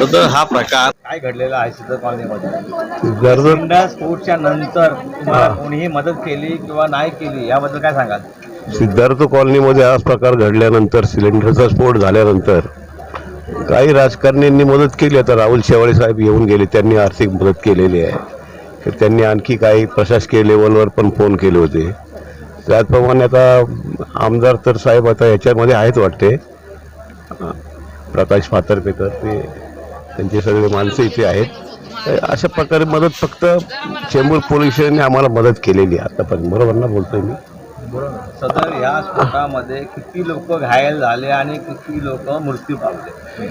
सदर हा प्रकार काय घडलेलं आहे सिद्ध कॉलनीमध्ये? गरज इंडा स्फोटच्या नंतर तुम्हाला कोणीही मदत केली किंवा नाही केली याबद्दल काय सांगाल? सिद्धार्थ कॉलनीमध्ये हा प्रकार घडल्यानंतर सिलेंडरचा स्फोट झाल्यानंतर काही राजकारण्यांनी मदत केली. आता राहुल शेवाळे साहेब येऊन गेले त्यांनी आर्थिक मदत केलेली आहे. तर त्यांनी आणखी काही प्रशासकीय लेवलवर पण फोन केले होते. त्याचप्रमाणे आता आमदार तर साहेब आता याच्यामध्ये आहेत वाटते. प्रकाश फातर्पेकर ते त्यांचे सगळे माणसं इथे आहेत. अशा प्रकारे मदत फक्त चेंबूर पोलीस स्टेशनने आम्हाला मदत केलेली आहे आतापर्यंत. बरोबर ना बोलतोय मी? सदर या स्फोटामध्ये किती लोक घायल झाले आणि किती लोक मृत्यू पावले?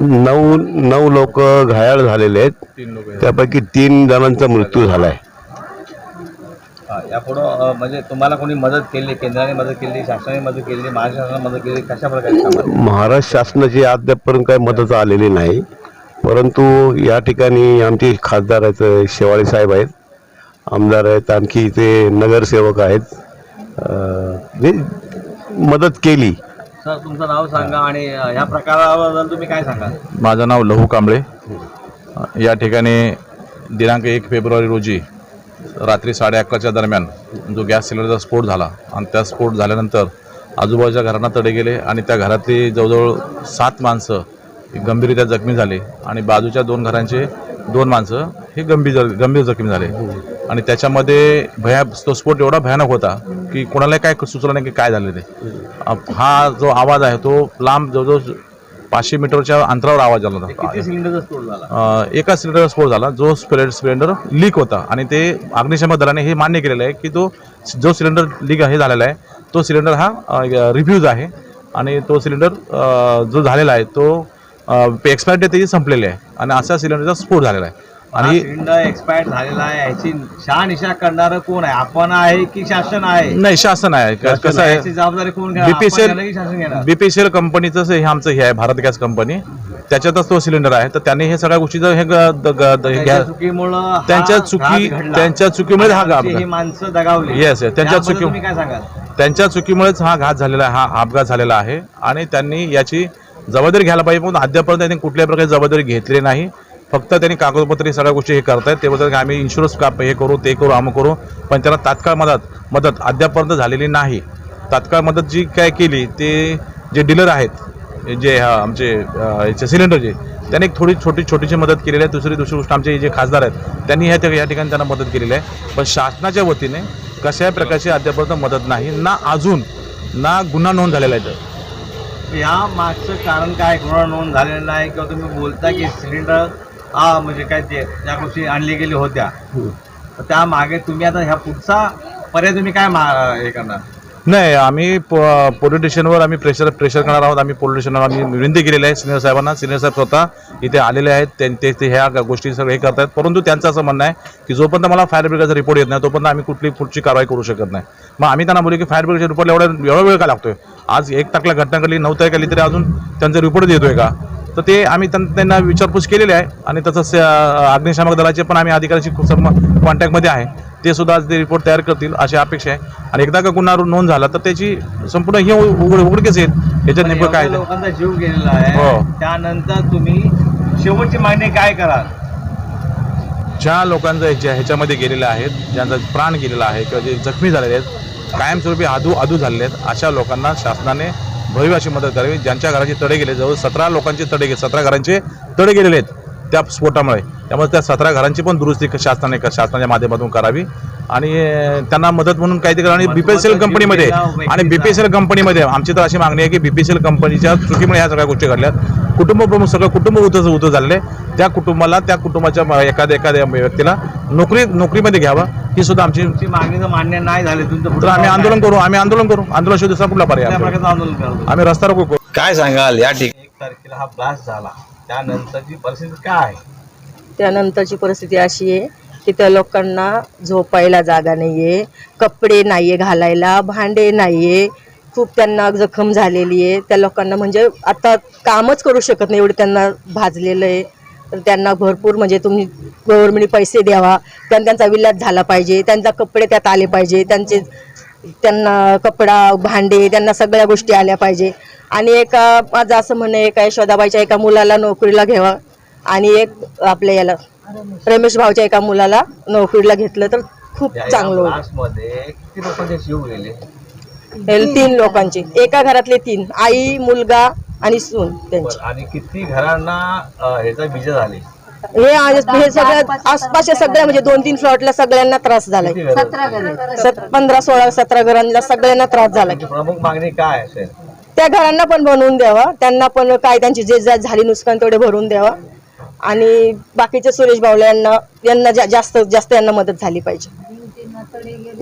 नऊ नऊ लोक घायाळ झालेले आहेत. त्यापैकी तीन जणांचा मृत्यू झालाय. हा, यापुढं म्हणजे तुम्हाला कोणी मदत केली केंद्राने मदत केली शासनाने मदत केली महाराष्ट्र शासनाने मदत केली कशा प्रकारे? महाराष्ट्र शासनाची अद्यापपर्यंत काही मदत आलेली नाही परंतु या ठिकाणी आमचे खासदार आहेत शेवाळे साहेब आहेत आमदार आहेत आणखी इथे नगरसेवक आहेत जे मदत केली. सर तुमचं नाव सांगा आणि ह्या प्रकाराबद्दल तुम्ही काय सांगाल? माझं नाव लहू कांबळे. या ठिकाणी दिनांक एक फेब्रुवारी रोजी रात्री साडे अकराच्या दरम्यान जो गॅस सिलेंडरचा स्फोट झाला आणि त्या स्फोट झाल्यानंतर आजूबाजूच्या घरांना तडे गेले आणि त्या घरातली जवळजवळ सात माणसं गंभीररित्या जखमी झाले आणि बाजूच्या दोन घरांचे दोन माणसं हे गंभीर गंभीर जखमी झाले. आणि त्याच्यामध्ये भया तो स्फोट एवढा भयानक होता की कोणाला काय सुचलं नाही की काय झाले ते हा जो आवाज आहे तो लांब जवळजवळ पाचशे मीटरच्या अंतरावर आवाज आला होता. किती सिलेंडरचा स्फोट झाला? एका जो सिलेंडर सिलेंडर लीक होता. आणि ते अग्निशमन दलाने हे मान्य केलेलं आहे की तो जो सिलेंडर लीक हे झालेला आहे तो सिलेंडर हा रिफ्यूज आहे. आणि तो सिलेंडर जो झालेला आहे तो एक्सपायर डेट त्याची संपलेली आहे. आणि असा सिलेंडरचा स्फोट झालेला आहे. आणि सिलेंडर एक्सपायर झालेला आहे. याची शहानिशा करणारं कोण आहे? आपण आहे की शासन आहे? नाही शासन आहे. क- कसं आहे? जबाबदारी कोण घेणार? आपण घेणार की शासन बीपीसीएल घेणार? बीपीसीएल कंपनीचं हे आमचं हे आहे भारत गॅस कंपनी त्याच्यातच तो सिलेंडर आहे. तर त्यांनी हे सगळ्या गोष्टीचं हे ग- द- ग- द- त्यांच्या गॅस चुकीमुळं हा त्यांच्या चुकी- घात घडला. त्यांच्या चुकीमुळे हा घात घडला. ही माणसं दगावली. Yes, yes. त्यांच्या त्याबद्दल चुकी- तुम्ही काय सांगाल? त्यांच्या चुकीमुळेच हा घात झालेला आहे हा अपघात झालेला आहे. आणि त्यांनी याची जबाबदारी घ्यायला पाहिजे पण अद्यापर्यंत त्यांनी कुठल्याही प्रकारे जबाबदारी घेतली नाही. फक्त त्यांनी कागदपत्री सगळ्या गोष्टी हे करतायत. ते बोलतात की आम्ही इन्शुरन्स का हे करू ते करू आम करू पण त्याला तात्काळ मदत मदत अद्यापर्यंत झालेली नाही. तात्काळ मदत जी काय केली ते जे डीलर आहेत जे आमचे याचे सिलेंडरचे त्यांनी एक थोडी छोटी छोटीशी मदत केलेली आहे. दुसरी दुसरी गोष्ट आमचे जे खासदार आहेत त्यांनी ह्या या ठिकाणी त्यांना मदत केलेली आहे. पण शासनाच्या वतीने कशाही प्रकारची अद्यापर्यंत मदत नाही ना अजून ना गुन्हा नोंद झालेला आहे तर. या मागचं कारण काय गुन्हा नोंद झालेलं नाही किंवा तुम्ही बोलता की सिलेंडर हा म्हणजे काय ते ज्या गोष्टी आणली गेली होत्या. तर त्या मागे तुम्ही आता ह्या पुढचा पर्याय तुम्ही काय मा- हे करणार? नाही आम्ही पोलीस स्टेशनवर आम्ही प्रेशर प्रेशर करणार आहोत. आम्ही पोलीस स्टेशनवर आम्ही विनंती केलेली आहे सिनियर साहेबांना. सिनियर साहेब स्वतः इथे आलेले आहेत. त्यां- ते ह्या गोष्टी सगळे हे करतायत. परंतु त्यांचं असं म्हणणं आहे की जोपर्यंत मला फायर ब्रिगेडचा रिपोर्ट येत नाही तोपर्यंत आम्ही कुठली पुढची कारवाई करू शकत नाही. मग आम्ही त्यांना बोलू की फायर ब्रिगेडच्या रिपोर्ट एवढा एवढा वेळ का लागतोय? आज एक टाकला घटना घडली नऊ तारीख आली तरी अजून त्यांचा रिपोर्ट येतोय का? तर ते आम्ही त्यां- त्यांना विचारपूस केलेली आहे. आणि तसंच अग्निशामक दलाचे पण आम्ही अधिकाऱ्याशी खूप कॉन्टॅक्टमध्ये आहे. ते सुद्धा आज ते रिपोर्ट तयार करतील अशी अपेक्षा आहे. आणि एकदा का गुन्हा नोंद झाला तर त्याची संपूर्ण हे उघड उघडकीच येईल. याच्यात नेमकं काय. लोकांचा जीव गेलेला आहे. हो. त्यानंतर तुम्ही शेवटची मागणी काय कराल? ज्या लोकांचा ह्याच्या ह्याच्यामध्ये गेलेले आहेत ज्यांचा प्राण गेलेला आहे किंवा जे जखमी झालेले आहेत कायमस्वरूपी आदू आदू झालेले आहेत अशा लोकांना शासनाने भरीव अशी मदत करावी. ज्यांच्या घराचे तडे गेले जवळ सतरा लोकांचे तडे गेले सतरा घरांचे तडे गेलेले आहेत त्या स्फोटामुळे. त्यामुळे त्या सतरा घरांची पण दुरुस्ती शासनाने शासनाच्या माध्यमातून करावी. आणि त्यांना मदत म्हणून काहीतरी आणि बीपीएसएल कंपनीमध्ये आणि बीपीएसएल कंपनीमध्ये आमची तर अशी मागणी आहे की बीपीएसएल कंपनीच्या चुकीमुळे ह्या सगळ्या गोष्टी घडल्यात. कुटुंब प्रमुख सगळं कुटुंब उत उत झालेले त्या कुटुंबाला त्या कुटुंबाच्या म- एखाद्या एखाद्या व्यक्तीला नोकरी नोकरीमध्ये घ्यावा. ही सुद्धा आमची तुमची मागणी जर मान्य नाही झाली तुमचं तर आम्ही? आंदोलन करू आम्ही आंदोलन करू. आंदोलन शोध दुसरा कुठला पर्याय? प्रकारचं आंदोलन आम्ही रस्ता रोको करू. काय सांगाल? या ठिकाणी एक तारखेला हा ब्लास्ट झाला. त्यानंतरची परिस्थिती काय? आहे त्यानंतरची परिस्थिती अशी आहे की त्या लोकांना झोपायला जागा नाही आहे कपडे नाही आहे घालायला भांडे नाही आहे खूप त्यांना जखम झालेली आहे. त्या लोकांना म्हणजे आता कामच करू शकत नाही एवढं त्यांना भाजलेलं आहे. तर त्यांना भरपूर म्हणजे तुम्ही गव्हर्नमेंटने पैसे द्यावा. त्यांना त्यांचा विलास झाला पाहिजे. त्यांचा कपडे त्यात आले पाहिजे. त्यांचे त्यांना कपडा भांडे त्यांना सगळ्या गोष्टी आल्या पाहिजे. आणि एका माझं असं म्हणणं आहे एका यशोदाबाईच्या एका मुलाला नोकरीला घ्यावा. आणि एक आपल्या याला रमेश भाऊच्या एका मुलाला नोकरीला घेतलं तर खूप चांगलं होईल. तीन लोकांचे. एका घरातले तीन. आई मुलगा आणि सून त्यांची. आणि किती घरांना ह्याचा बीज झाले? हे आज- हे सगळ्या आसपासच्या सगळ्या म्हणजे दोन तीन फ्लॉटला सगळ्यांना त्रास झालाय? सत- पंधरा सोळा सतरा घरांना सगळ्यांना त्रास झालाय. तुमची प्रमुख मागणी काय असेल? त्या घरांना पण बनवून द्यावा. त्यांना पण काय त्यांची जे जे झाली नुकसान तेवढे भरून द्यावा. आणि बाकीचे सुरेश भावले यांना यांना जा- जास्त जास्त यांना मदत झाली पाहिजे.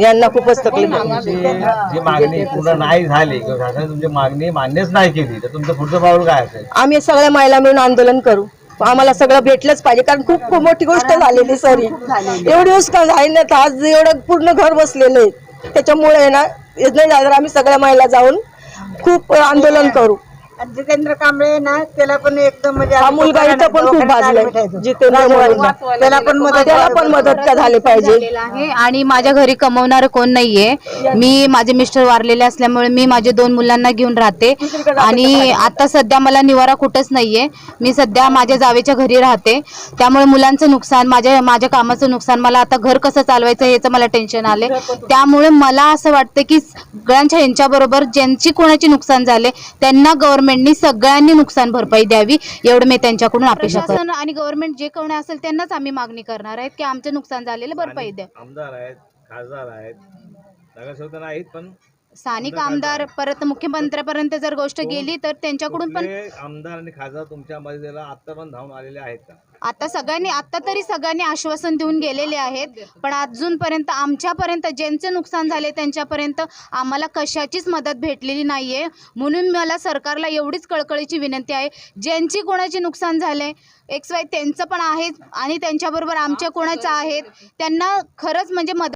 यांना खूपच तकलीफ. तुमची जी मागणी पूर्ण नाही झाली. किंवा शासनाने तुमची मागणी मान्यच नाही केली. तर तुमचं पुढचं पाऊल काय असेल? आम्ही सगळ्या महिला मिळून आंदोलन करू. आम्हाला सगळं भेटलंच पाहिजे. कारण खूप खूप मोठी गोष्ट झालेली सरी एवढी नुकसान झाली ना तर आज एवढं पूर्ण घर बसलेलं आहे. त्याच्यामुळे आहे ना हे नाही झालं तर आम्ही सगळ्या महिला जाऊन खूप आंदोलन करू. आणि जितेंद्र कांबळे ना त्याला पण एकदम म्हणजे हा मुलगा इथं पण खूप भाजलाय. जितेंद्र. त्याला पण मदत त्याला पण मदत का झाली पाहिजे? झालेला आहे. आणि माझ्या घरी कमवणारं कोण नाहीये. मी माझे मिस्टर वारलेले असल्यामुळे मी माझे दोन मुलांना घेऊन राहते. आणि आता सध्या मला निवारा कुठंच नाहीये. मी सध्या माझ्या जावेच्या घरी राहते. त्यामुळे मुलांचं नुकसान माझ्या माझ्या कामाचं नुकसान मला आता घर कसं चालवायचं याचं मला टेन्शन आले त्यामुळे मला असं वाटतं की सगळ्यांच्या यांच्याबरोबर ज्यांची कोणाची नुकसान झाले त्यांना गव्हर्नमेंटनी सगळ्यांनी नुकसान भरपाई द्यावी एवढं मी त्यांच्याकडून अपेक्षा करते. आणि गव्हर्नमेंट जे कोणी असेल त्यांनाच आम्ही मागणी करणार आहेत की आमचं नुकसान झालेलं भरपाई द्या. आमदार आहेत खासदार आहेत नगरसेवक तर नाहीत पण स्थानिक आमदार परत मुख्यमंत्र्यापर्यंत जर गोष्ट गेली तर त्यांच्याकडून पण आमदार आणि खासदार तुमच्या मदतीला आता पण धावून आलेले आहेत का? आता सगळ्यांनी आता तरी सगळ्यांनी आश्वासन देऊन गेलेले आहेत. पण अजूनपर्यंत आमच्यापर्यंत ज्यांचे नुकसान झाले त्यांच्यापर्यंत आम्हाला कशाचीच मदत भेटलेली नाहीये. म्हणून मला सरकारला एवढीच कळकळीची विनंती आहे. ज्यांची कोणाचे नुकसान झाले एक्स वाय त्यांचं पण आहे आणि त्यांच्याबरोबर आमच्या कोणाचं आहेत त्यांना खरंच म्हणजे मदत